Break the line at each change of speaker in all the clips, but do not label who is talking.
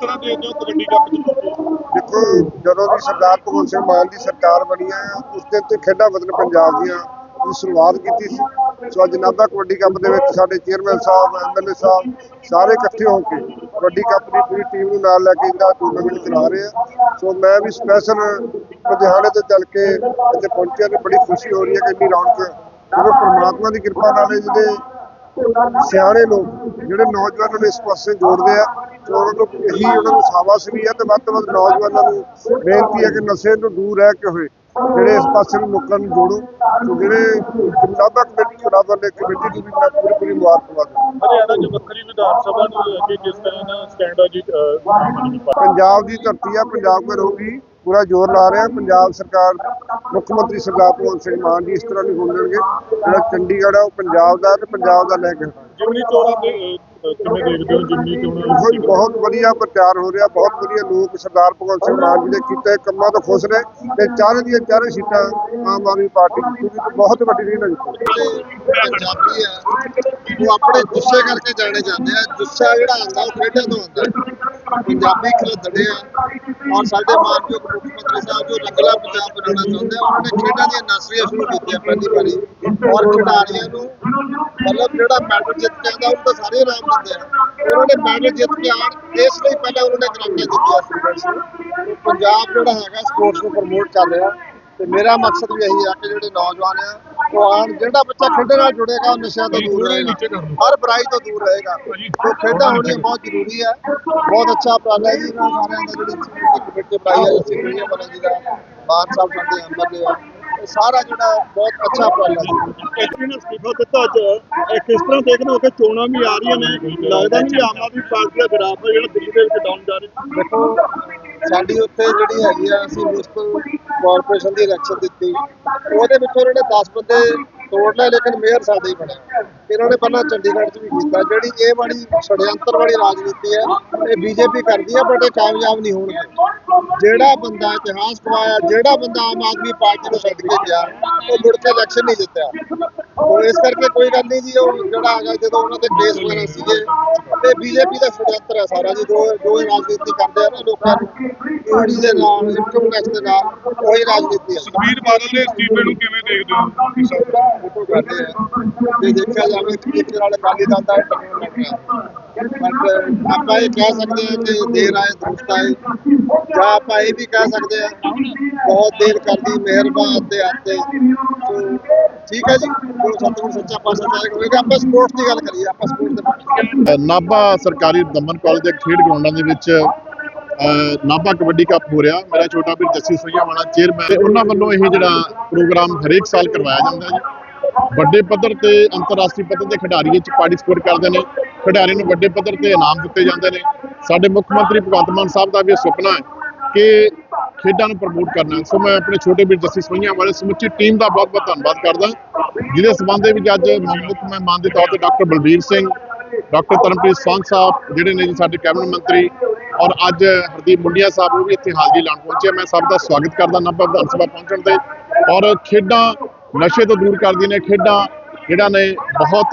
ਤਰ੍ਹਾਂ ਦੇਖਦੇ ਹੋ ਕਬੱਡੀ ਕੱਪ ਦੀ
ਦੇਖੋ, ਜਦੋਂ ਦੀ ਸਰਦਾਰ ਭਗਵੰਤ ਸਿੰਘ ਮਾਨ ਦੀ ਸਰਕਾਰ ਬਣੀ ਹੈ, ਉਸ ਦਿਨ ਤੇ ਖੇਡਾਂ ਵਤਨ ਪੰਜਾਬ ਦੀਆਂ ਦੀ ਸ਼ੁਰੂਆਤ ਕੀਤੀ ਸੀ। ਸੋ ਅੱਜ ਨਾਭਾ ਕਬੱਡੀ ਕੱਪ ਦੇ ਵਿੱਚ ਸਾਡੇ ਚੇਅਰਮੈਨ ਸਾਹਿਬ ਐਮਐਲਏ ਸਾਹਿਬ ਸਾਰੇ ਇਕੱਠੇ ਹੋ ਕੇ ਕਬੱਡੀ ਕੱਪ ਦੀ ਪੂਰੀ ਟੀਮ ਨੂੰ ਨਾਲ ਲੈ ਕੇ ਇਹਦਾ ਟੂਰਨਾਮੈਂਟ ਚਲਾ ਰਹੇ ਆ। ਸੋ ਮੈਂ ਵੀ ਸਪੈਸ਼ਲ ਲੁਧਿਆਣੇ ਤੋਂ ਚੱਲ ਕੇ ਇੱਥੇ ਪਹੁੰਚਿਆ ਤੇ ਬੜੀ ਖੁਸ਼ੀ ਹੋ ਰਹੀ ਹੈ ਕਿ ਇੰਨੀ ਰੌਣਕ ਕਿਉਂਕਿ ਪਰਮਾਤਮਾ ਦੀ ਕਿਰਪਾ ਨਾਲ ਇਹ ਜਿਹੜੇ ਸਿਆਣੇ ਲੋਕ, ਜਿਹੜੇ ਨੌਜਵਾਨਾਂ ਨੂੰ ਇਸ ਪਾਸੇ ਜੋੜਦੇ ਆ ਉਹਨਾਂ ਨੂੰ ਇਹੀ ਉਹਨਾਂ ਨੂੰ ਸਾਵਾਸ ਵੀ ਹੈ ਤੇ ਵੱਧ ਤੋਂ ਵੱਧ ਨੌਜਵਾਨਾਂ ਨੂੰ ਬੇਨਤੀ ਹੈ ਕਿ ਨਸ਼ੇ ਤੋਂ ਦੂਰ ਰਹਿ ਕੇ ਹੋਏ ਜਿਹੜੇ ਇਸ ਪਾਸੇ ਨੂੰ ਲੋਕਾਂ ਨੂੰ ਜੋੜੋ ਤੇ ਜਿਹੜੇ ਨਾਭਾ ਕਮੇਟੀ ਬਰਾਬਰ ਦੇ ਕਮੇਟੀ ਨੂੰ ਵੀ ਮੈਂ ਪੂਰੀ ਪੂਰੀ ਮੁਬਾਰਕਬਾਦ
ਹਰਿਆਣਾ ਚ ਵੱਖਰੀ ਵਿਧਾਨ ਸਭਾ ਨੂੰ ਲੈ ਕੇ ਕਿਸ ਤਰ੍ਹਾਂ ਦਾ ਸਟੈਂਡ ਆ ਜੀ
ਪੰਜਾਬ ਦੀ ਧਰਤੀ ਆ ਪੰਜਾਬ ਮੇ ਰਹੂਗੀ ਪੂਰਾ ਜ਼ੋਰ ਲਾ ਰਹੇ ਆ ਪੰਜਾਬ ਸਰਕਾਰ ਮੁੱਖ ਮੰਤਰੀ ਸਰਦਾਰ ਭਗਵੰਤ ਸਿੰਘ ਮਾਨ ਜੀ ਇਸ ਤਰ੍ਹਾਂ ਨਹੀਂ ਹੋਣ ਦੇਣਗੇ ਜਿਹੜਾ ਚੰਡੀਗੜ੍ਹ ਆ ਉਹ ਪੰਜਾਬ ਦਾ ਤੇ ਪੰਜਾਬ ਦਾ ਲੈ ਕੇ।
ਜਿਮਨੀ ਚੋਣਾਂ ਕਿਵੇਂ ਦੇਖਦੇ ਹੋ
ਬਹੁਤ ਵਧੀਆ ਪ੍ਰਚਾਰ ਹੋ ਰਿਹਾ ਬਹੁਤ ਵਧੀਆ ਲੋਕ ਸਰਦਾਰ ਭਗਵੰਤ ਸਿੰਘ ਮਾਨ ਜੀ ਦੇ ਕੀਤੇ ਕੰਮਾਂ ਤੋਂ ਖੁਸ਼ ਨੇ ਤੇ ਚਾਰੇ ਦੀਆਂ ਚਾਰੇ ਸੀਟਾਂ ਆਮ ਆਦਮੀ ਪਾਰਟੀ ਦੀ ਬਹੁਤ ਵੱਡੀ ਰੀਲ ਹੈ।
ਪੰਜਾਬੀ ਆ ਉਹ ਆਪਣੇ ਗੁੱਸੇ ਕਰਕੇ ਜਾਣੇ ਜਾਂਦੇ ਆ ਗੁੱਸਾ ਜਿਹੜਾ ਆਉਂਦਾ ਉਹ ਖੇਡਾਂ ਤੋਂ ਆਉਂਦਾ ਹੈ। ਪੰਜਾਬੀ ਖਿਲਦੜੇ ਆ। ਔਰ ਸਾਡੇ ਮਾਨਯੋਗ ਮੁੱਖ ਮੰਤਰੀ ਸਾਹਿਬ ਜੋ ਰੰਗਲਾ ਪੰਜਾਬ ਬਣਾਉਣਾ ਚਾਹੁੰਦੇ ਆ, ਉਹਨਾਂ ਨੇ ਖੇਡਾਂ ਦੀਆਂ ਨਸਰੀਆਂ ਸ਼ੁਰੂ ਕੀਤੀਆਂ ਪਹਿਲੀ ਵਾਰੀ। ਔਰ ਖਿਡਾਰੀਆਂ ਨੂੰ ਮਤਲਬ ਜਿਹੜਾ ਮੈਡਲ ਜਿੱਤ ਕੇ ਆਉਂਦਾ ਉਹਨੂੰ ਤਾਂ ਸਾਰੇ ਆਰਾਮ ਦਿੰਦੇ ਆ। ਉਹਨਾਂ ਨੇ ਮੈਡਲ ਜਿੱਤ ਕੇ ਆਉਣ, ਇਸ ਲਈ ਪਹਿਲਾਂ ਉਹਨਾਂ ਨੇ ਗਰਾਂਟਾਂ ਦਿੱਤੀਆਂ ਪੰਜਾਬ ਜਿਹੜਾ ਹੈਗਾ ਸਪੋਰਟਸ ਨੂੰ ਪ੍ਰਮੋਟ ਕਰ ਰਿਹਾ। ਤੇ ਮੇਰਾ ਮਕਸਦ ਵੀ ਇਹੀ ਆ ਕਿ ਜਿਹੜੇ ਨੌਜਵਾਨ ਆ ਉਹ ਆਉਣ ਜਿਹੜਾ ਬੱਚਾ ਖੇਡਣ ਨਾਲ ਜੁੜੇਗਾ ਉਹ ਨਸ਼ਿਆਂ ਤੋਂ ਦੂਰ ਰਹੇਗਾ। ਹਰ ਬੁਰਾਈ ਤੋਂ ਦੂਰ ਰਹੇਗਾ। ਸੋ ਖੇਡਾਂ ਹੋਣੀਆਂ ਬਹੁਤ ਜ਼ਰੂਰੀ ਹੈ ਬਹੁਤ ਅੱਛਾ ਉਪਰਾਲਾ ਜੀ। ਇਹਨਾਂ ਸਾਰਿਆਂ ਦਾ ਜਿਹੜੀ ਕਮੇਟੀ ਬਣਾਈ ਹੈ ਵੀਡੀਓ ਬਣਾ ਜੀ ਦਾ। ਬਾਦ ਸਾਹਿਬ ਸਾਡੇ ਐਮਐਲਏ ਆ। ਇਹ ਸਾਰਾ ਜਿਹੜਾ ਬਹੁਤ ਅੱਛਾ ਉਪਰਾਲਾ ਹੈ
ਐਸਪੀ ਨੇ ਅਸਤੀਫਾ ਦਿੱਤਾ ਅੱਜ। ਕਿਸ ਤਰ੍ਹਾਂ ਦੇਖਦੇ ਹੋ ਕਿ ਚੋਣਾਂ ਵੀ ਆ ਰਹੀਆਂ ਨੇ। ਲੱਗਦਾ ਨਹੀਂ ਆਮ ਆਦਮੀ ਪਾਰਟੀ ਦਾ ਗ੍ਰਾਫ ਜਿਹੜਾ ਦਿੱਲੀ ਦੇ ਵਿੱਚ ਡਾਊਨ ਜਾ ਰਿਹਾ।
ਦੇਖੋ ਸਾਡੀ ਉੱਥੇ ਜਿਹੜੀ ਹੈਗੀ ਆ, ਅਸੀਂ ਮਿਊਨਿਸਪਲ ਕਾਰਪੋਰੇਸ਼ਨ ਦੀ ਇਲੈਕਸ਼ਨ ਦਿੱਤੀ। ਉਹਦੇ ਵਿੱਚ ਉਹਨਾਂ ਨੇ 10 ਬੰਦੇ ਤੋੜ ਲਏ, ਲੇਕਿਨ ਮੇਅਰ ਸਾਡੇ ਹੀ ਬਣਿਆ ਇਹਨਾਂ ਨੇ ਪਹਿਲਾਂ ਚੰਡੀਗੜ੍ਹ 'ਚ ਵੀ ਕੀਤਾ। ਜਿਹੜੀ ਇਹ ਵਾਲੀ ਛੜਯੰਤਰ ਵਾਲੀ ਰਾਜਨੀਤੀ ਹੈ ਇਹ ਬੀਜੇਪੀ ਕਰਦੀ ਹੈ ਬਟ ਇਹ ਕਾਮਯਾਬ ਨਹੀਂ ਹੋਣਗੇ। ਜਿਹੜਾ ਬੰਦਾ ਇਤਿਹਾਸ ਕਮਾਇਆ ਜਿਹੜਾ ਬੰਦਾ ਆਮ ਆਦਮੀ ਪਾਰਟੀ ਨੂੰ ਛੱਡ ਕੇ ਗਿਆ ਉਹ ਮੁੜ ਕੇ ਇਲੈਕਸ਼ਨ ਨਹੀਂ ਜਿੱਤਿਆ। ਉਹ ਇਸ ਕਰਕੇ ਕੋਈ ਗੱਲ ਨਹੀਂ ਜੀ ਉਹ ਜਿਹੜਾ ਹੈਗਾ ਜਦੋਂ ਉਹਨਾਂ ਦੇ ਕੇਸ ਵਗੈਰਾ ਸੀਗੇ ਤੇ ਬੀਜੇਪੀ ਦਾ ષਡਯੰਤਰ ਹੈ ਸਾਰਾ ਜੀ। ਜੋ ਜੋ ਰਾਜਨੀਤੀ ਕਰਦੇ ਆ ਨਾ ਲੋਕਾਂ ਨੂੰ। ਈਡੀ ਦੇ ਨਾਲ ਇਨਕਮ ਟੈਕਸ ਦੇ ਨਾਲ ਉਹੀ ਰਾਜਨੀਤੀ ਹੈ।
ਸੁਖਬੀਰ ਬਾਦਲ ਦੇ ਅਸਤੀਫੇ ਨੂੰ ਕਿਵੇਂ ਦੇਖਦੇ ਹੋ?
ਫੋਟੋ ਕਰਦੇ ਆ ਜੇ ਦੇਖਿਆ ਜਾਵੇ ਨਾਲ ਅਕਾਲੀ ਦਲ ਦਾ ਟੱਕਰ ਲੱਗ ਬਟ ਆਪਾਂ ਇਹ ਕਹਿ ਸਕਦੇ ਹਾਂ ਕਿ ਦੇਰ ਆਏ ਦਰੁਸਤ ਆਏ। ਜਾਂ ਆਪਾਂ ਇਹ ਵੀ ਕਹਿ ਸਕਦੇ ਹਾਂ, ਬਹੁਤ ਦੇਰ ਕਰਦੀ ਮਿਹਰਬਾਨ ਤੇ ਆਤੇ ਠੀਕ ਹੈ ਜੀ ਜੋ ਸਤਿਗੁਰ ਸੱਚਾ ਪਾਤਸ਼ਾਹ ਚਾਹੇ ਹੋਏਗਾ ਆਪਾਂ ਸਪੋਰਟਸ ਦੀ ਗੱਲ ਕਰੀਏ, ਆਪਾਂ ਸਪੋਰਟ ਦੇ
ਨਾਭਾ ਸਰਕਾਰੀ ਦਮਨ ਕਾਲਜ ਦੇ ਖੇਡ ਗਰਾਊਂਡਾਂ ਦੇ ਵਿੱਚ ਨਾਭਾ ਕਬੱਡੀ ਕੱਪ ਹੋ ਰਿਹਾ। ਮੇਰਾ ਛੋਟਾ ਵੀਰ ਜੱਸੀ ਸੋਈਆ ਵਾਲਾ ਚੇਅਰਮੈਨ ਤੇ ਉਹਨਾਂ ਵੱਲੋਂ ਇਹ ਜਿਹੜਾ ਪ੍ਰੋਗਰਾਮ ਹਰੇਕ ਸਾਲ ਕਰਵਾਇਆ ਜਾਂਦਾ ਹੈ। ਵੱਡੇ ਪੱਧਰ ਤੇ ਅੰਤਰਰਾਸ਼ਟਰੀ ਪੱਧਰ ਤੇ ਖਿਡਾਰੀ ਇਹ ਚ ਪਾਰਟਿਸਿਪੇਟ ਕਰਦੇ ਨੇ, ਖਿਡਾਰੀਆਂ ਨੂੰ ਵੱਡੇ ਪੱਧਰ ਤੇ ਇਨਾਮ ਦਿੱਤੇ ਜਾਂਦੇ ਨੇ। ਸਾਡੇ ਮੁੱਖ ਮੰਤਰੀ ਭਗਵੰਤ ਮਾਨ ਸਾਹਿਬ ਦਾ ਵੀ ਇਹ ਸੁਪਨਾ ਹੈ ਕਿ ਖੇਡਾਂ ਨੂੰ ਪ੍ਰਮੋਟ ਕਰਨਾ ਸੋ ਮੈਂ ਆਪਣੇ ਛੋਟੇ ਵੀਰ ਜੱਸੀ ਸੋਈਆਂ ਵਾਲੇ ਸਮੁੱਚੀ ਟੀਮ ਦਾ ਬਹੁਤ ਬਹੁਤ ਧੰਨਵਾਦ ਕਰਦਾ ਜਿਹਦੇ ਸਬੰਧ ਦੇ ਵਿੱਚ ਅੱਜ ਮੁੱਖ ਮਹਿਮਾਨ ਦੇ ਤੌਰ ਤੇ ਡਾਕਟਰ ਬਲਬੀਰ ਸਿੰਘ, ਡਾਕਟਰ ਤਰਨਪ੍ਰੀਤ ਸੌਂਗ ਸਾਹਿਬ ਜਿਹੜੇ ਨੇ ਜੀ ਸਾਡੇ ਕੈਬਨਿਟ ਮੰਤਰੀ ਔਰ ਅੱਜ ਹਰਦੀਪ ਮੁੰਡਿਆ ਸਾਹਿਬ ਉਹ ਵੀ ਇੱਥੇ ਹਾਜ਼ਰੀ ਲਾਉਣ ਪਹੁੰਚੇ ਮੈਂ ਸਭ ਦਾ ਸਵਾਗਤ ਕਰਦਾ ਨਾਭਾ ਵਿਧਾਨ ਸਭਾ ਪਹੁੰਚਣ ਤੇ। ਔਰ ਖੇਡਾਂ ਨਸ਼ੇ ਤੋਂ ਦੂਰ ਕਰਦੀਆਂ ਨੇ, ਖੇਡਾਂ ਜਿਹੜਾ ਨੇ ਬਹੁਤ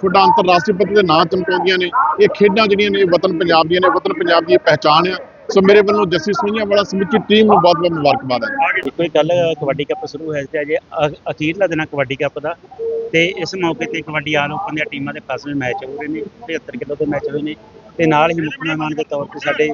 ਤੁਹਾਡਾ ਅੰਤਰਰਾਸ਼ਟਰੀ ਪੱਧਰ ਤੇ ਨਾਂ ਚਮਕਾਉਂਦੀਆਂ ਨੇ, ਇਹ ਖੇਡਾਂ ਜਿਹੜੀਆਂ ਨੇ ਵਤਨ ਪੰਜਾਬ ਦੀਆਂ ਨੇ, ਵਤਨ ਪੰਜਾਬ ਦੀ ਪਹਿਚਾਣ ਆ। ਸੋ ਮੇਰੇ ਵੱਲੋਂ ਜੱਸੀ ਸੁਈਆਂ ਵਾਲਾ ਸਮੁੱਚੀ ਟੀਮ ਨੂੰ ਬਹੁਤ ਬਹੁਤ ਮੁਬਾਰਕਬਾਦ ਹੈ।
ਕੋਈ ਕੱਲ ਕਬੱਡੀ ਕੱਪ ਸ਼ੁਰੂ ਹੋਇਆ ਸੀ, ਅਜੇ ਅਖੀਰਲਾ ਦਿਨ ਆ ਕਬੱਡੀ ਕੱਪ ਦਾ। ਤੇ ਇਸ ਮੌਕੇ ਤੇ ਕਬੱਡੀ ਆਲ ਓਪਨ ਦੀਆਂ ਟੀਮਾਂ ਦੇ ਫਸਲ ਮੈਚ ਹੋ ਰਹੇ ਨੇ 73 ਕਿਲੋ ਦੇ ਮੈਚ ਹੋਏ ਨੇ। ਤੇ ਨਾਲ ਹੀ ਮੁੱਖ ਮਹਿਮਾਨ ਦੇ ਤੌਰ ਤੇ ਸਾਡੇ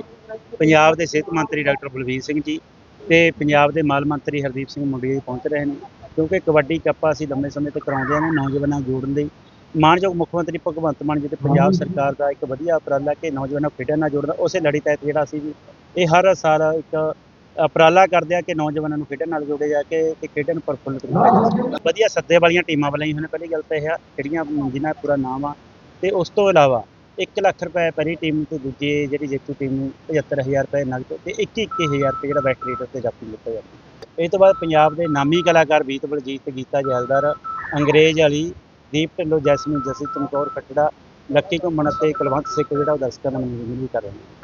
ਪੰਜਾਬ ਦੇ ਸਿਹਤ ਮੰਤਰੀ ਡਾਕਟਰ ਬਲਵੀਰ ਸਿੰਘ ਜੀ ਤੇ ਪੰਜਾਬ ਦੇ ਮਾਲ ਮੰਤਰੀ ਹਰਦੀਪ ਸਿੰਘ ਮੁੰਡੀਆ ਜੀ ਪਹੁੰਚ ਰਹੇ ਨੇ। ਕਿਉਂਕਿ ਕਬੱਡੀ ਕੱਪ ਅਸੀਂ ਲੰਬੇ ਸਮੇਂ ਤੋਂ ਕਰਾਉਂਦੇ ਆ ਨੇ ਨੌਜਵਾਨਾਂ ਨੂੰ ਜੋੜਨ ਲਈ। ਮਾਨਯੋਗ ਮੁੱਖ ਮੰਤਰੀ ਭਗਵੰਤ ਮਾਨ ਜੀ ਤੇ ਪੰਜਾਬ ਸਰਕਾਰ ਦਾ ਇੱਕ ਵਧੀਆ ਉਪਰਾਲਾ ਕਿ ਨੌਜਵਾਨਾਂ ਨੂੰ ਖੇਡਾਂ ਨਾਲ ਜੋੜਦਾ ਉਸੇ ਲੜੀ ਤਹਿਤ ਜਿਹੜਾ ਅਸੀਂ ਵੀ ਇਹ ਹਰ ਸਾਲ ਇੱਕ ਉਪਰਾਲਾ ਕਰਦੇ ਆ ਕਿ ਨੌਜਵਾਨਾਂ ਨੂੰ ਖੇਡਣ ਨਾਲ ਜੋੜੇ ਜਾ ਕੇ ਤੇ ਖੇਡਾਂ ਨੂੰ ਪ੍ਰਫੁੱਲਿਤ ਕੀਤਾ ਵਧੀਆ ਸੱਦੇ ਵਾਲੀਆਂ ਟੀਮਾਂ ਬਣਾਈਆਂ ਹੋਈਆਂ ਨੇ ਪਹਿਲੀ ਗੱਲ ਤਾਂ ਇਹ ਆ ਜਿਹੜੀਆਂ ਜਿਨ੍ਹਾਂ ਪੂਰਾ ਨਾਮ ਆ ਤੇ ਉਸ ਤੋਂ ਇਲਾਵਾ 1 ਲੱਖ ਰੁਪਏ ਪਹਿਲੀ ਟੀਮ ਤੇ ਦੂਜੀ ਜਿਹੜੀ ਜੇਤੂ ਟੀਮ ਨੂੰ 75000 ਰੁਪਏ ਨਗਦ ਤੇ 21 21000 ਰੁਪਏ ਜਿਹੜਾ ਬੈਸਟ ਰੇਟ ਉੱਤੇ ਜਾਪੀ ਦਿੱਤਾ ਜਾਂਦਾ ਇਹ ਤੋਂ ਬਾਅਦ ਪੰਜਾਬ ਦੇ ਨਾਮੀ ਕਲਾਕਾਰ ਬੀਤ ਬਲਜੀਤ ਗੀਤਾ ਜੈਲਦਾਰ, ਅੰਗਰੇਜ਼ ਵਾਲੀ ਦੀਪ ਢਿੱਲੋਂ, ਜੈਸਮੀਨ ਜਸੀ ਚਮਕੌਰ ਖੱਟੜਾ, ਲੱਕੀ ਘੁੰਮਣ ਅਤੇ ਕੁਲਵੰਤ ਸਿੱਖ ਜਿਹੜਾ ਉਹ ਦਰਸ਼ਕਾਂ ਦਾ ਮਨੋਰੰਜਨ ਕਰ ਰਹੇ ਨੇ।